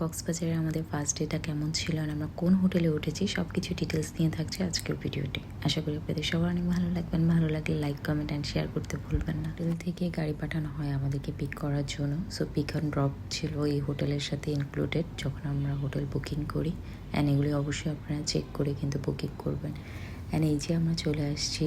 কক্সবাজারে আমাদের first data কেমন ছিল আর আমরা কোন হোটেলে উঠেছি সব কিছু ডিটেলস নিয়ে থাকছে আজকের ভিডিওটি আশা করি আপনাদের সবার অনেক ভালো লাগবেন ভালো লাগলে লাইক কমেন্ট অ্যান্ড শেয়ার করতে ভুলবেন না। হোটেল থেকে গাড়ি পাঠানো হয় আমাদেরকে পিক করার জন্য। সো পিক অ্যান্ড ড্রপ ছিল এই হোটেলের সাথে ইনক্লুডেড যখন আমরা হোটেল বুকিং করি। অ্যান্ড এগুলি অবশ্যই আপনারা চেক করে কিন্তু বুকিং করবেন। অ্যান্ড এই যে আমরা চলে আসছি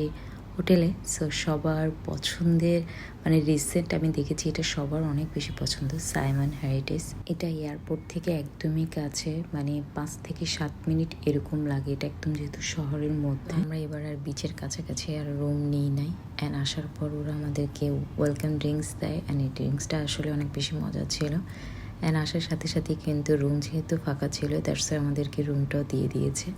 হোটেলে। সো সবার পছন্দের মানে রিসেন্ট আমি দেখেছি এটা সবার অনেক বেশি পছন্দ সাইমন হ্যারিটেজ এটা এয়ারপোর্ট থেকে একদমই কাছে মানে পাঁচ থেকে সাত মিনিট এরকম লাগে। এটা একদম যেহেতু শহরের মধ্যে। আমরা এবার আর বিচের কাছাকাছি আর রুম নিই নাই। অ্যান্ড আসার পর ওরা আমাদেরকে ওয়েলকাম ড্রিঙ্কস দেয়। অ্যান্ড এই ড্রিঙ্কসটা আসলে অনেক বেশি মজা ছিল। অ্যান্ড আসার সাথে সাথে কিন্তু রুম যেহেতু ফাঁকা ছিল দ্যাটস আমাদেরকে রুমটাও দিয়ে দিয়েছে।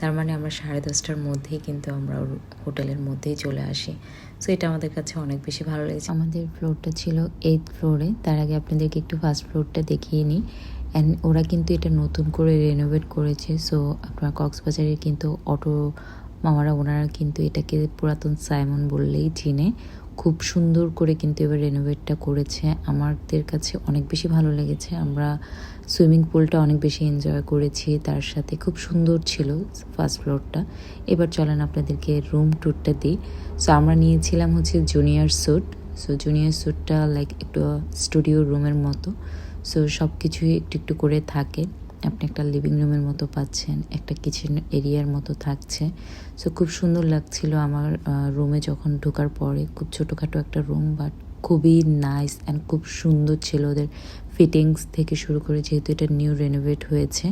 তার মানে আমরা সাড়ে দশটার মধ্যেই কিন্তু আমরা হোটেলের মধ্যেই চলে আসি। সো এটা আমাদের কাছে অনেক বেশি ভালো লেগেছে। আমাদের ফ্লোরটা ছিল এইট ফ্লোরে তার আগে আপনাদেরকে একটু ফার্স্ট ফ্লোরটা দেখিয়ে নিই। অ্যান্ড ওরা কিন্তু এটা নতুন করে রেনোভেট করেছে। সো আপনার কক্সবাজারে কিন্তু অটো মামারা, ওনারা কিন্তু এটাকে পুরাতন সাইমন বললেই চিনে। খুব সুন্দর করে কিন্তু এবার রেনোভেটটা করেছে। আমাদের কাছে অনেক বেশি ভালো লেগেছে। আমরা সুইমিং পুলটা অনেক বেশি এনজয় করেছি। তার সাথে খুব সুন্দর ছিল ফার্স্ট ফ্লোরটা এবার চলেন আপনাদেরকে রুম ট্যুরটা দিই। সো আমরা নিয়েছিলাম হচ্ছে জুনিয়র স্যুট সো জুনিয়র স্যুটটা লাইক একটু স্টুডিও রুমের মতো। সো সব কিছুই একটু একটু করে থাকে। আপনি একটা লিভিং রুমের মতো পাচ্ছেন, একটা কিচেন এরিয়ার মতো থাকছে। সো খুব সুন্দর লাগছিল আমার রুমে যখন ঢোকার পরে। খুব ছোটোখাটো একটা রুম বাট খুবই নাইস অ্যান্ড খুব সুন্দর ছিল ওদের ফিটিংস থেকে শুরু করে, যেহেতু এটা নিউ রেনোভেট হয়েছে।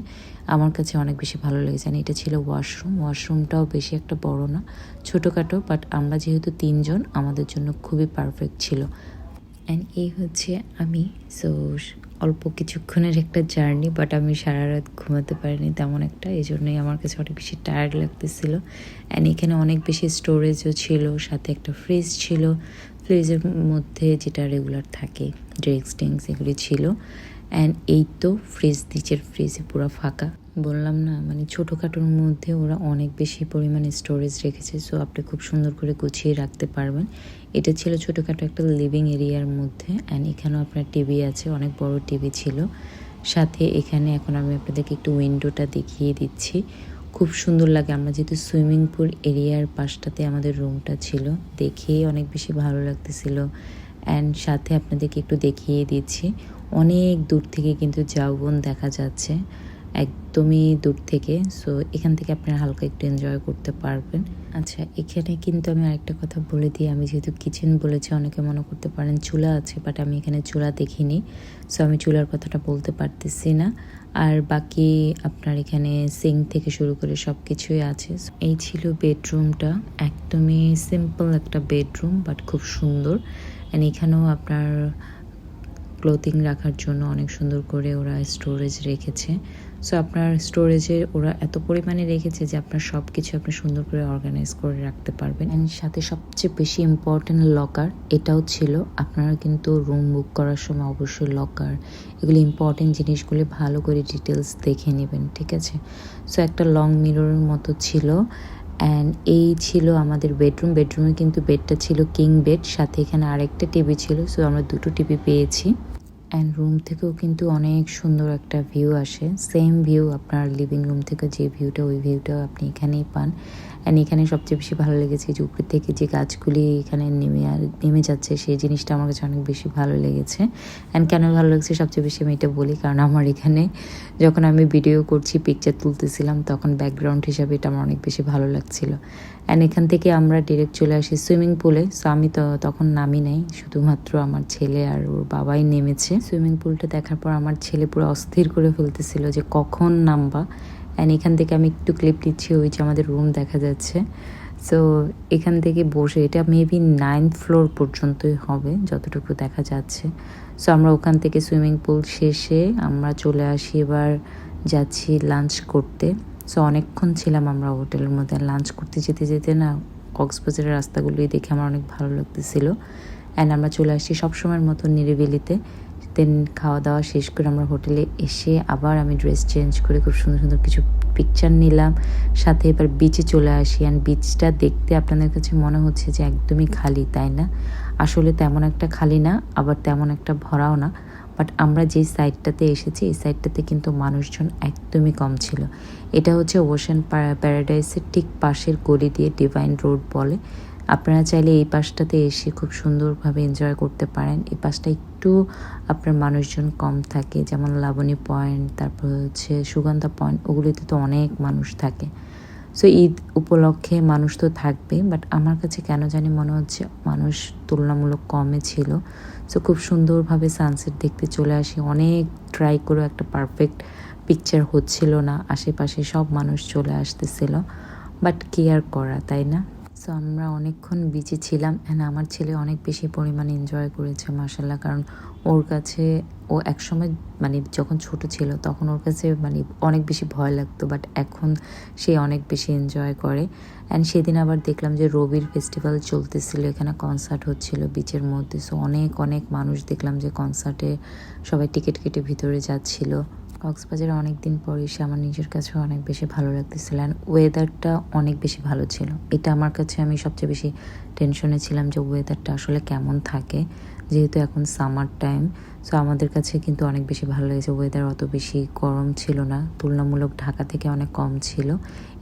আমার কাছে অনেক বেশি ভালো লেগেছে। আর এটা ছিল ওয়াশরুম ওয়াশরুমটাও বেশি একটা বড় না, ছোটোখাটো বাট আমরা যেহেতু তিনজন, আমাদের জন্য খুবই পারফেক্ট ছিল। অ্যান্ড এই হচ্ছে আমি সো অল্প কিছুক্ষণের একটা জার্নি বাট আমি সারা রাত ঘুমাতে পারিনি তেমন একটা এই জন্যই আমার কাছে অনেক বেশি টায়ার্ড লাগতেছিল। অ্যান্ড এখানে অনেক বেশি স্টোরেজও ছিল, সাথে একটা ফ্রিজ ছিল। ফ্রিজের মধ্যে যেটা রেগুলার থাকে ড্রিঙ্কস টিঙ্কস এগুলি ছিল। অ্যান্ড এই তো ফ্রিজ নিচের ফ্রিজে পুরো ফাঁকা। বললাম না মানে ছোটোখাটোর মধ্যে ওরা অনেক বেশি পরিমাণে স্টোরেজ রেখেছে সো আপনি খুব সুন্দর করে গুছিয়ে রাখতে পারবেন। এটা ছিল ছোটোখাটো একটা লিভিং এরিয়ার মধ্যে অ্যান্ড এখানেও আপনার টিভি আছে, অনেক বড় টিভি ছিল। সাথে এখানে এখন আমি আপনাদেরকে একটু উইন্ডোটা দেখিয়ে দিচ্ছি। খুব সুন্দর লাগে, আমরা যেহেতু সুইমিং পুল এরিয়ার পাশটাতে আমাদের রুমটা ছিল, দেখেই অনেক বেশি ভালো লাগতেছিল। অ্যান্ড সাথে আপনাদেরকে একটু দেখিয়ে দিচ্ছি, অনেক দূর থেকে কিন্তু জাউবন দেখা যাচ্ছে। একদমই দূর থেকে। সো এখান থেকে আপনারা হালকা একটু এনজয় করতে পারবেন। আচ্ছা এখানে কিন্তু আমি আরেকটা কথা বলে দিই। আমি যেহেতু কিচেন বলেছি, অনেকে মনে করতে পারেন চুলা আছে বাট আমি এখানে চুলা দেখিনি। সো আমি চুলার কথাটা বলতে পারতেছি না। আর বাকি আপনার এখানে সিং থেকে শুরু করে সব কিছুই আছে এই ছিল বেডরুমটা একদমই সিম্পল একটা বেডরুম বাট খুব সুন্দর। অ্যান্ড এখানেও আপনার ক্লোথিং রাখার জন্য অনেক সুন্দর করে ওরা স্টোরেজ রেখেছে। সো আপনার স্টোরেজে ওরা এত পরিমাণে রেখেছে যে আপনার সব কিছু আপনি সুন্দর করে অর্গানাইজ করে রাখতে পারবেন। অ্যান্ড সাথে সবচেয়ে বেশি ইম্পর্টেন্ট লকার এটাও ছিল। আপনারা কিন্তু রুম বুক করার সময় অবশ্যই লকার এগুলি ইম্পর্টেন্ট জিনিসগুলি ভালো করে ডিটেলস দেখে নেবেন, ঠিক আছে? সো একটা লং মিররের মতো ছিল। অ্যান্ড এই ছিল আমাদের বেডরুম বেডরুমে কিন্তু বেডটা ছিল কিং বেড সাথে এখানে আরেকটা টিভি ছিল। সো আমরা দুটো টিভি পেয়েছি। অ্যান্ড রুম থেকেও কিন্তু অনেক সুন্দর একটা ভিউ আসে। সেম ভিউ আপনার লিভিং রুম থেকে যে ভিউটা ওই ভিউটাও আপনি এখানেই পান। অ্যান্ড এখানে সবচেয়ে বেশি ভালো লেগেছে যে উপর থেকে যে গাছগুলি এখানে নেমে নেমে যাচ্ছে, সেই জিনিসটা আমার কাছে অনেক বেশি ভালো লেগেছে। অ্যান্ড কেন ভালো লাগছে সবচেয়ে বেশি আমি এটা বলি, কারণ আমার এখানে যখন আমি ভিডিও করছি পিকচার তুলতেছিলাম, তখন ব্যাকগ্রাউন্ড হিসাবে এটা আমার অনেক বেশি ভালো লাগছিল। অ্যান্ড এখান থেকে আমরা ডিরেক্ট চলে আসি সুইমিং পুলে সো আমি তো তখন নামি নাই, শুধুমাত্র আমার ছেলে আর ওর বাবাই নেমেছে। সুইমিং পুলটা দেখার পর আমার ছেলে পুরো অস্থির করে ফেলতেছিল যে কখন নামবা। অ্যান্ড এখান থেকে আমি একটু ক্লিপ দিচ্ছি ওই যে আমাদের রুম দেখা যাচ্ছে। সো এখান থেকে বসে, এটা মেবি নাইন্থ ফ্লোর পর্যন্তই হবে, যতটুকু দেখা যাচ্ছে। সো আমরা ওখান থেকে সুইমিং পুল শেষে আমরা চলে আসি, এবার যাচ্ছি লাঞ্চ করতে। সো অনেকক্ষণ ছিলাম আমরা হোটেলের মধ্যে। লাঞ্চ করতে যেতে যেতে না কক্সবাজারের রাস্তাগুলোই দেখে আমার অনেক ভালো লাগতেছিল। অ্যান্ড আমরা চলে আসি সবসময়ের মতো নিরিবিলিতে। দেন খাওয়া দাওয়া শেষ করে আমরা হোটেলে এসে আবার আমি ড্রেস চেঞ্জ করে খুব সুন্দর সুন্দর কিছু পিকচার নিলাম। সাথে এবার বিচে চলে আসি। অ্যান্ড বিচটা দেখতে আপনাদের কাছে মনে হচ্ছে যে একদমই খালি, তাই না? আসলে তেমন একটা খালি না, আবার তেমন একটা ভরাও না। বাট আমরা যে সাইডটাতে এসেছি, এই সাইডটাতে কিন্তু মানুষজন একদমই কম ছিল। এটা হচ্ছে ওশান প্যারাডাইসের ঠিক পাশের গলি দিয়ে ডিভাইন রোড বলে। আপনারা চাইলে এই পাশটাতে এসে খুব সুন্দরভাবে এনজয় করতে পারেন। এই পাশটা একটু আপনার মানুষজন কম থাকে, যেমন লাবণী পয়েন্ট তারপর হচ্ছে সুগন্ধা পয়েন্ট ওগুলিতে তো অনেক মানুষ থাকে। সো ঈদ উপলক্ষে মানুষ তো থাকবে বাট আমার কাছে কেন জানি মনে হচ্ছে মানুষ তুলনামূলক কমে ছিল। সো খুব সুন্দরভাবে সানসেট দেখতে চলে আসি। অনেক ট্রাই করেও একটা পারফেক্ট পিকচার হচ্ছিল না। আশেপাশে সব মানুষ চলে আসতেছিল। বাট কেয়ার করা, তাই না? সো আমরা অনেকক্ষণ বিচে ছিলাম অ্যান্ড আমার ছেলে অনেক বেশি পরিমাণে এনজয় করেছে মাসাল্লাহ কারণ ওর কাছে ও একসময় মানে যখন ছোট ছিল, তখন ওর কাছে মানে অনেক বেশি ভয় লাগতো বাট এখন সে অনেক বেশি এনজয় করে। অ্যান্ড সেদিন আবার দেখলাম যে রবির ফেস্টিভ্যাল চলতেছিল, এখানে কনসার্ট হচ্ছিল বিচের মধ্যে। সো অনেক অনেক মানুষ দেখলাম যে কনসার্টে সবাই টিকিট কেটে ভিতরে যাচ্ছিল। কক্সবাজারে অনেক দিন পর এসে আমার নিজের কাছেও অনেক বেশি ভালো লাগতেছিল অ্যান্ড ওয়েদারটা অনেক বেশি ভালো ছিল। এটা আমার কাছে আমি সবচেয়ে বেশি টেনশনে ছিলাম যে ওয়েদারটা আসলে কেমন থাকে, যেহেতু এখন সামার টাইম সো আমাদের কাছে কিন্তু অনেক বেশি ভালো লেগেছে। ওয়েদার অত বেশি গরম ছিল না, তুলনামূলক ঢাকা থেকে অনেক কম ছিল।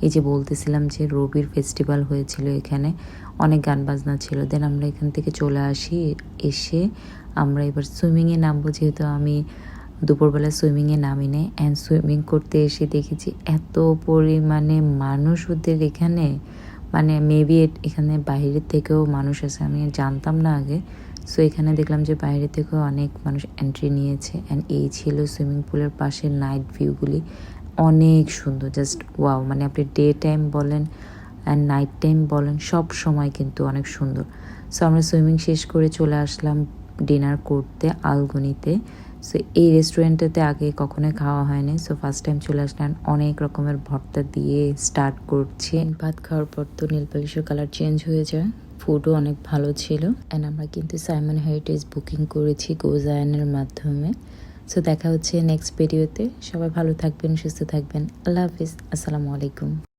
এই যে বলতেছিলাম যে রবির ফেস্টিভ্যাল হয়েছিল এখানে, অনেক গান বাজনা ছিল। দেন আমরা এখান থেকে চলে আসি, এসে আমরা এবার সুইমিংয়ে নামবো, যেহেতু আমি দুপুরবেলা সুইমিংয়ে নামি নেই অ্যান্ড সুইমিং করতে এসে দেখেছি এত পরিমাণে মানুষ ওদের এখানে। মানে মেবি এখানে বাইরের থেকেও মানুষ আছে, আমি জানতাম না আগে। সো এখানে দেখলাম যে বাইরে থেকেও অনেক মানুষ এন্ট্রি নিয়েছে অ্যান্ড এই ছিল সুইমিং পুলের পাশে নাইট ভিউগুলি অনেক সুন্দর জাস্ট ওয়াও মানে আপনি ডে টাইম বলেন অ্যান্ড নাইট টাইম বলেন, সব সময় কিন্তু অনেক সুন্দর। সো আমরা সুইমিং শেষ করে চলে আসলাম ডিনার করতে, আলগুনিতে। সো এই রেস্টুরেন্টটাতে আগে কখনোই খাওয়া হয়নি। সো ফার্স্ট টাইম চলে আসলাম। অনেক রকমের ভর্তা দিয়ে স্টার্ট করছি। ভাত খাওয়ার পর তো নীলপালিশের কালার চেঞ্জ হয়ে যায়। ফুডও অনেক ভালো ছিল। অ্যান্ড আমরা কিন্তু সাইমন হেরিটেজ বুকিং করেছি গোজায়নের মাধ্যমে। সো দেখা হচ্ছে নেক্সট ভিডিওতে সবাই ভালো থাকবেন, সুস্থ থাকবেন। আল্লাহ হাফিজ। আসসালামু আলাইকুম।